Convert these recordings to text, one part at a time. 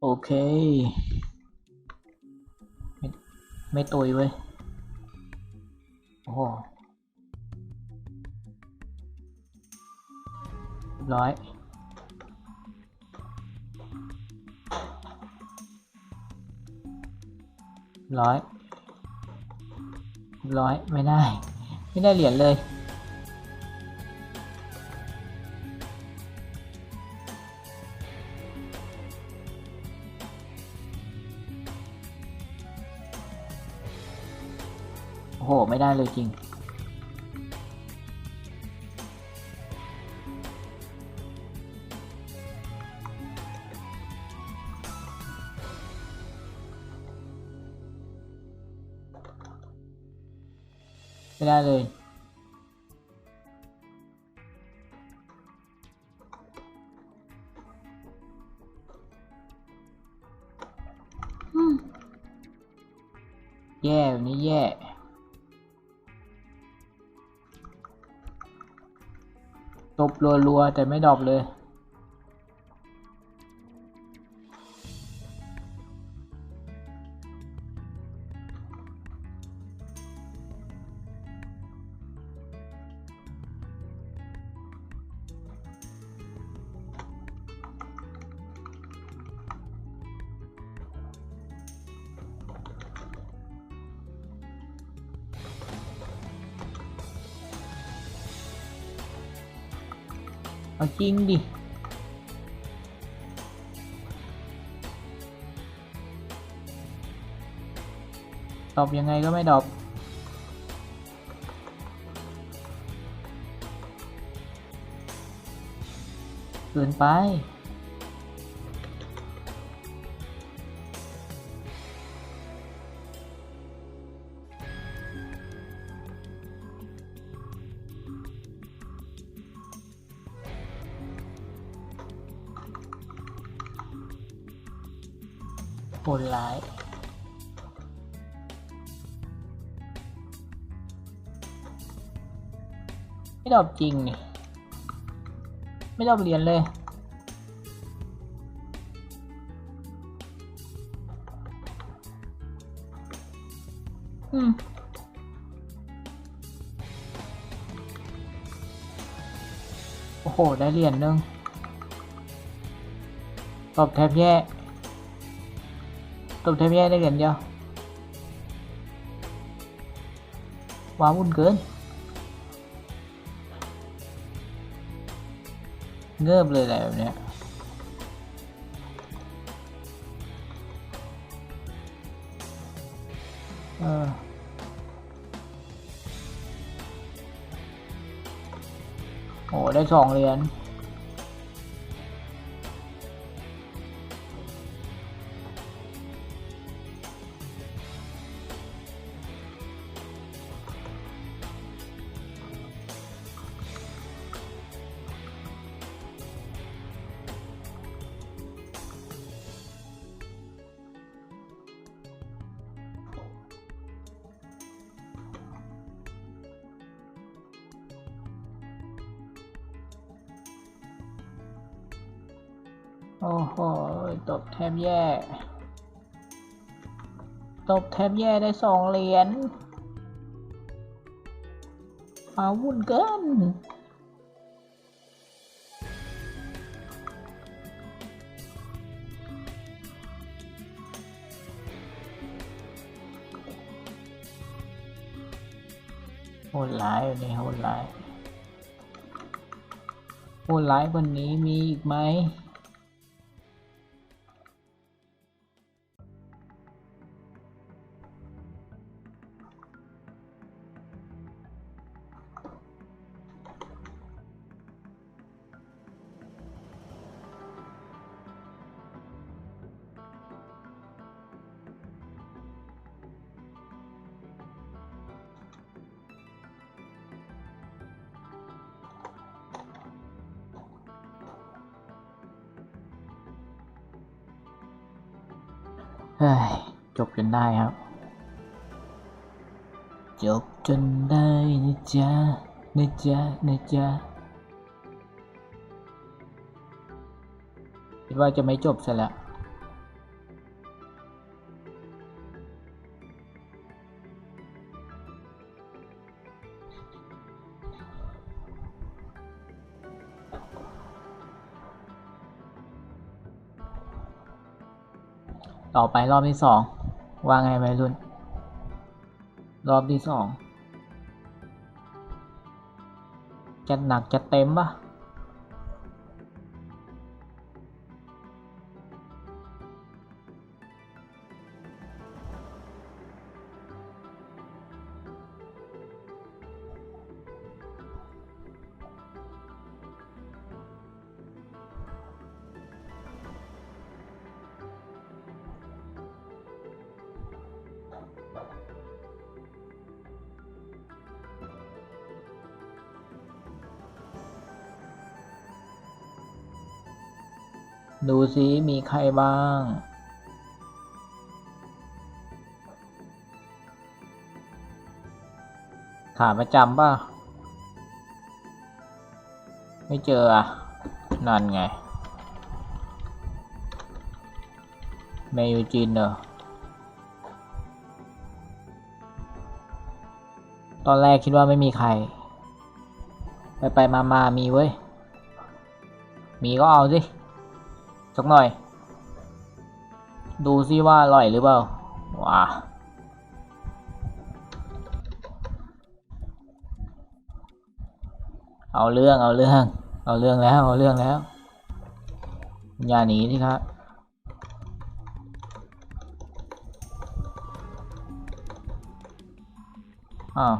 โอเค ไม่ไม่ตุยเว้ย โอ้โหรียบร้อยร้อยเรียบร้อยไม่ได้ ไม่ได้เหรียญเลย โอ้โห ไม่ได้เลยจริง ไม่ได้เลย ตบรัวๆแต่ไม่ดรอปเลย เอาจริงดิดอบยังไงก็ไม่ดอบเกินไป โหดร้ายไม่ดอปจริงนี่ไม่ดอปเหรียญเลยอืมโอ้โห ได้เหรียญหนึงตอบแทบแย่ ตบแทบแย่ได้เหรียญเดียวว้าวุ่นเกินเงิบเลยแหละแบบเนี้ยออโอ้ได้สองเหรียญ โอ้โห ตบแทบแย่ ตบแทบแย่ได้สองเหรียญอาวุ่นเกินโหดร้ายวันโหดร้ายโหดร้ายวันนี้มีอีกไหม เฮ้ยจบจนได้ครับ จบจนได้นะจ๊ะนะจ๊ะนะจ๊ะคิดว่าจะไม่จบซะแล้ว ต่อไปรอบที่สองว่าไงวัยรุ่น รอบที่สองจะหนักจะเต็มปะ ดูซิมีใครบ้างขาประจำป่ะ ไม่เจออะนั่นไง เมยูจินเนอะตอนแรกคิดว่าไม่มีใคร ไปไปมามามีเว้ย มีก็เอาสิ สักหน่อย ดูซิว่าอร่อยหรือเปล่า ว้าเอาเรื่องเอาเรื่อง เอาเรื่องแล้วเอาเรื่องแล้ว อย่าหนีสิครับอ้าว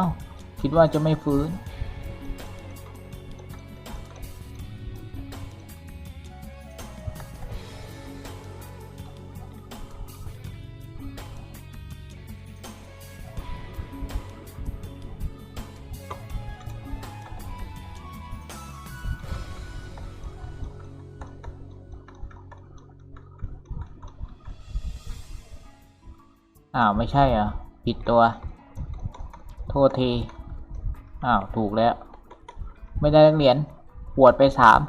อ้าคิดว่าจะไม่ฟื้น อ้าว ไม่ใช่อะผิดตัว โทษที อ้าว ถูกแล้ว ไม่ได้นักเรียนปวดไปสาม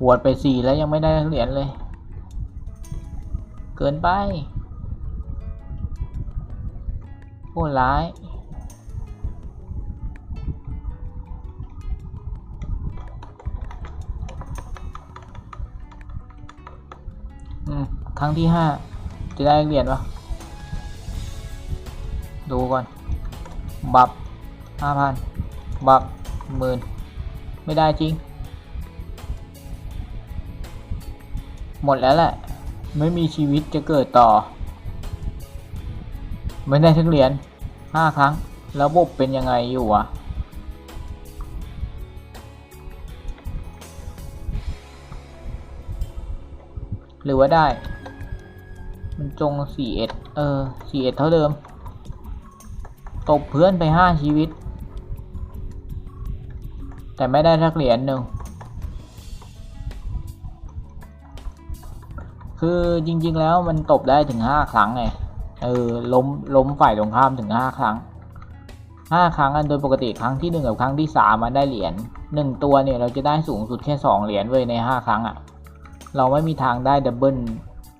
ปวดไปสี่แล้วยังไม่ได้นักเรียนเลย เกินไป โหดร้าย ครั้งที่ห้าจะได้เหรียญปะดูก่อน บับห้าพันบับหมื่นไม่ได้จริง หมดแล้วแหละ ไม่มีชีวิตจะเกิดต่อ ไม่ได้ทั้งเหรียญห้าครั้ง แล้วบบเป็นยังไงอยู่วะ หรือว่าได้ มันจงสี่เอ็ดเออสี่เอ็ดเท่าเดิม ตบเพื่อนไปห้าชีวิต แต่ไม่ได้ทักเหรียญหนึ่งคือจริง ๆ แล้วมันตบได้ถึงห้าครั้งไงเออล้มล้มฝ่ายตรงข้ามถึงห้าครั้งห้าครั้งอันโดยปกติครั้งที่หนึ่งกับครั้งที่สามมันได้เหรียญหนึ่งตัวเนี่ยเราจะได้สูงสุดแค่สองเหรียญเว้ยในห้าครั้งอะ่ะ เราไม่มีทางได้ดับเบิล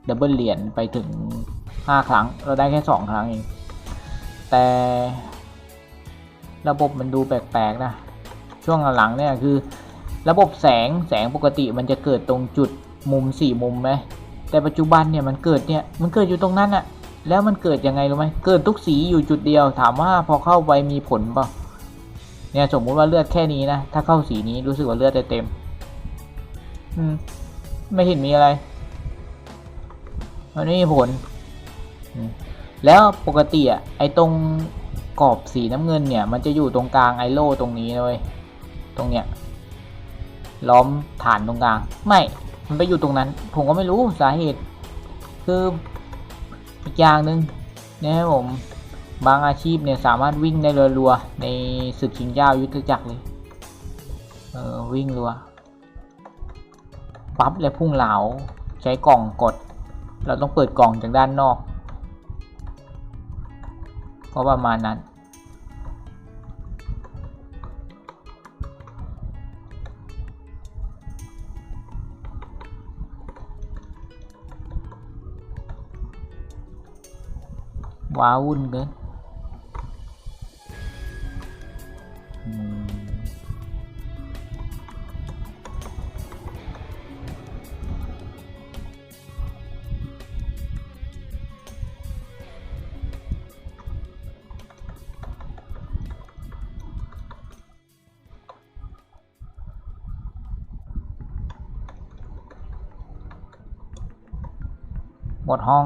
ดับเบิลเหรียญไปถึงห้าครั้ง เราได้แค่สองครั้งเอง แต่ระบบมันดูแปลกๆนะ ช่วงหลังๆเนี่ยคือ ระบบแสงแสงปกติมันจะเกิดตรงจุดมุมสี่มุมไหมแต่ปัจจุบันเนี่ยมันเกิดเนี่ยมันเกิดอยู่ตรงนั้นอะแล้วมันเกิดยังไงรู้ไหมเกิดทุกสีอยู่จุดเดียว ถามว่าพอเข้าไปมีผลเปล่าเนี่ยสมมุติว่าเลือดแค่นี้นะ ถ้าเข้าสีนี้รู้สึกว่าเลือดจะเต็ม อืม ไม่เห็นมีอะไร มันไม่มีผล แล้วปกติอะไอ้ตรงกรอบสีน้ำเงินเนี่ย มันจะอยู่ตรงกลางไอโล่ตรงนี้เลยตรงเนี้ยล้อมฐานตรงกลาง ไม่ มันไปอยู่ตรงนั้น ผมก็ไม่รู้สาเหตุ คืออีกอย่างหนึ่งนี่ยครับผมบางอาชีพเนี่ยสามารถวิ่งได้รัวๆในศึกชิงเจ้ายุทธจักรเลย เออวิ่งรัว ปั๊บและพุ่งเหลาใช้กล่องกด เราต้องเปิดกล่องจากด้านนอก ก็ประมาณนั้น ว้าวุ่นเกิน ดห้อง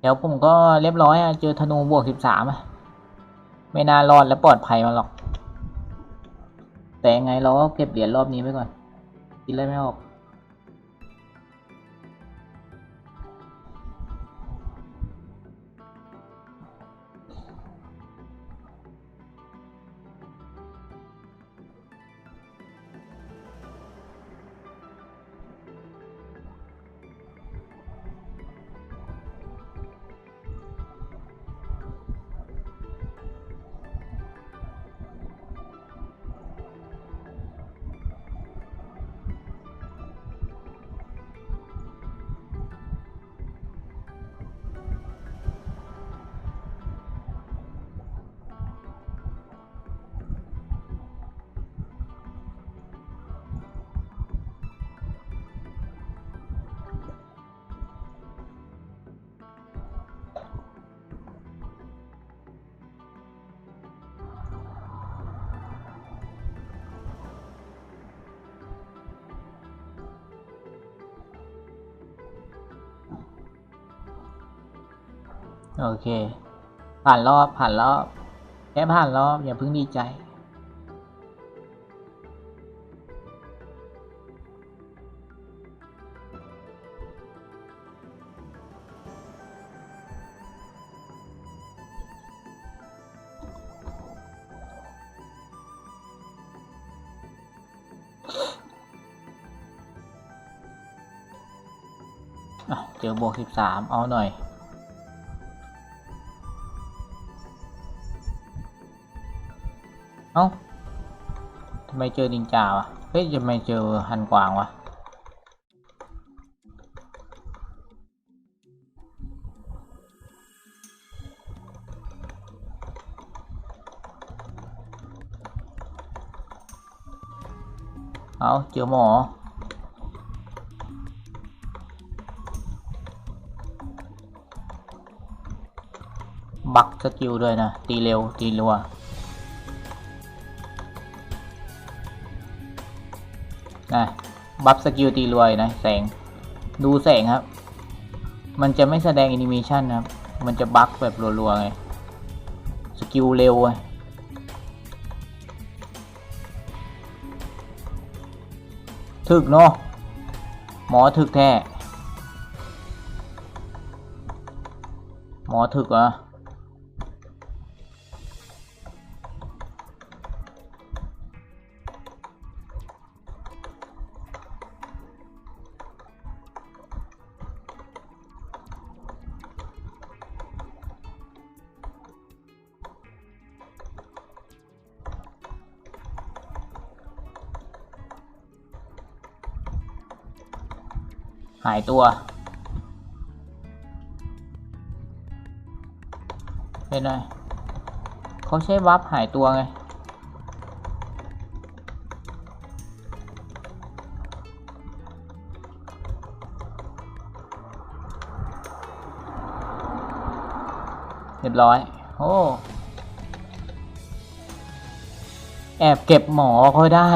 เดี๋ยวผมก็เรียบร้อยอะเจอธนูบวกสิบสามอะไม่น่ารอดและปลอดภัยมาหรอก แต่ยังไงเราก็เก็บเหรียญรอบนี้ไว้ก่อน กินอะไรไม่ออก โอเค ผ่านรอบผ่านรอบแค่ผ่านรอบอย่าเพิ่งดีใจ เจอบวกสิบสามเอาหน่อย เอ้าทำไมเจอดินจาวะเฮ้ยทำไมเจอฮันกวางวะเอาเจอหมอบักสกิลด้วยนะ ตีเร็ว ตีรัว นะบัฟสกิลตีรวยนะแสงดูแสงครับ มันจะไม่แสดงแอนิเมชันนะครับ มันจะบั๊กแบบรัวๆไงสกิลเร็วไงถึกเนาะหมอถึกแท้หมอถึกเห หายตัวเป็นไงเขาใช้วับหายตัวไงเรียบร้อย โอ้ แอบเก็บหมอเขาได้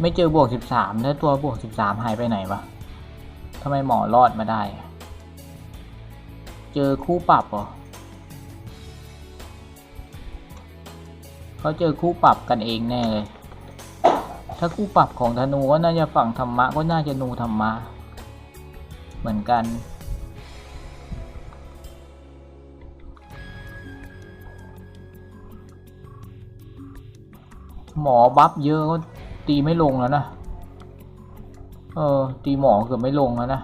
ไม่เจอบวกสิบสามแล้วตัวบวกสิบสามหายไปไหนวะ ทำไมหมอรอดมาได้ เจอคู่ปรับเหรอเขาเจอคู่ปรับกันเองแน่เลย ถ้าคู่ปรับของธนูก็น่าจะฝั่งธรรมะก็น่าจะนูธรรมะ เหมือนกัน หมอบัฟเยอะก็ตีไม่ลงแล้วนะ เออ ตีหมอเกือบไม่ลงแล้วนะ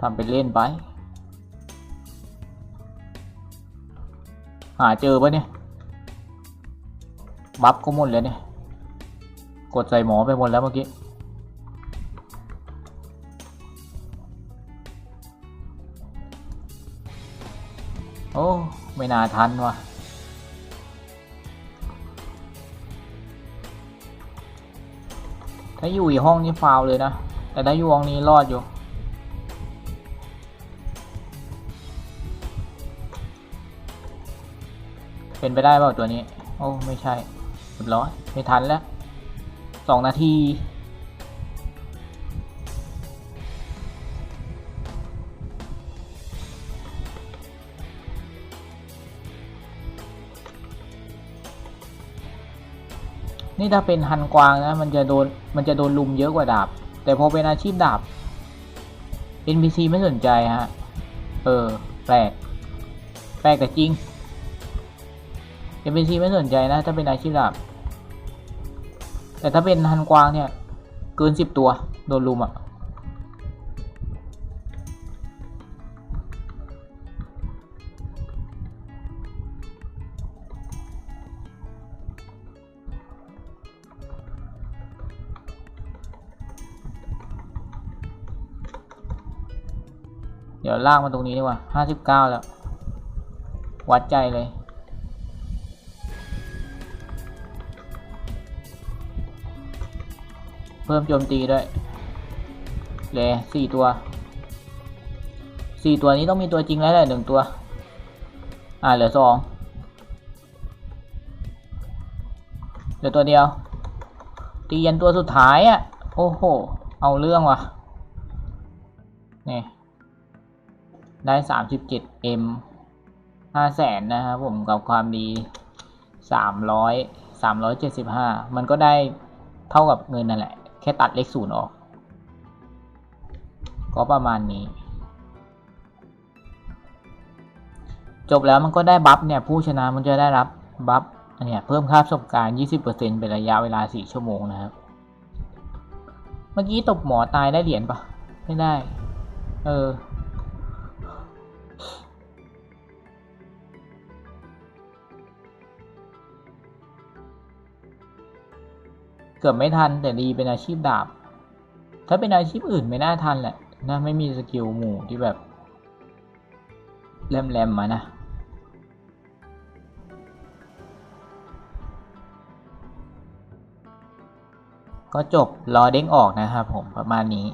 ทำเป็นเล่นไป หาเจอปะเนี่ย บัฟก็หมดเลยเนี่ย กดใส่หมอไปหมดแล้วเมื่อกี้โอ้ ไม่น่าทันว่ะ ถ้าอยู่อีกห้องนี้ฟาวเลยนะ แต่ถ้าอยู่ห้องนี้รอดอยู่ เป็นไปได้เปล่าตัวนี้ โอ้ ไม่ใช่เรียบร้อยไม่ทันแล้วสองนาที นี่ถ้าเป็นฮันกวางนะมันจะโดนมันจะโดนลุมเยอะกว่าดาบ แต่พอเป็นอาชีพดาบ NPC ไม่สนใจฮะ เออ แปลก แปลกแต่จริง NPC ไม่สนใจนะ ถ้าเป็นอาชีพดาบ แต่ถ้าเป็นฮันกวางเนี่ย เกินสิบตัว โดนลุมอะ ดี๋ยวลากมาตรงนี้ดีกว่าห้าสิบเก้าแล้ว วัดใจเลย เพิ่มโจมตีด้วยเลยสี่ตัวสี่ตัวนี้ต้องมีตัวจริงแล้วแหละหนึ่งตัว อ่าเหลือสองเหลือตัวเดียว ตียันตัวสุดท้ายอะ โอ้โห เอาเรื่องว่ะนี่ ได้สามสิบเจ็ดเอ็มห้าแสนนะครับผมกับความดีสามร้อยสามร้อยเจ็ดสิบห้ามันก็ได้เท่ากับเงินนั่นแหละ แค่ตัดเลขศูนย์ออก ก็ประมาณนี้ จบแล้วมันก็ได้บัฟเนี่ย ผู้ชนะมันจะได้รับบัฟอันเนี้ยเพิ่มค่าประสบการณ์ 20%เป็นระยะเวลา 4 ชั่วโมงนะครับ เมื่อกี้ตบหมอตายได้เหรียญปะไม่ได้ เออ กือบไม่ทันแต่ดีเป็นอาชีพดาบ ถ้าเป็นอาชีพอื่นไม่น่าทันแหละนะไม่มีสกิลหมู่ที่แบบแหลมๆมานะก็จบรอเด้งออกนะครับผมประมาณนี้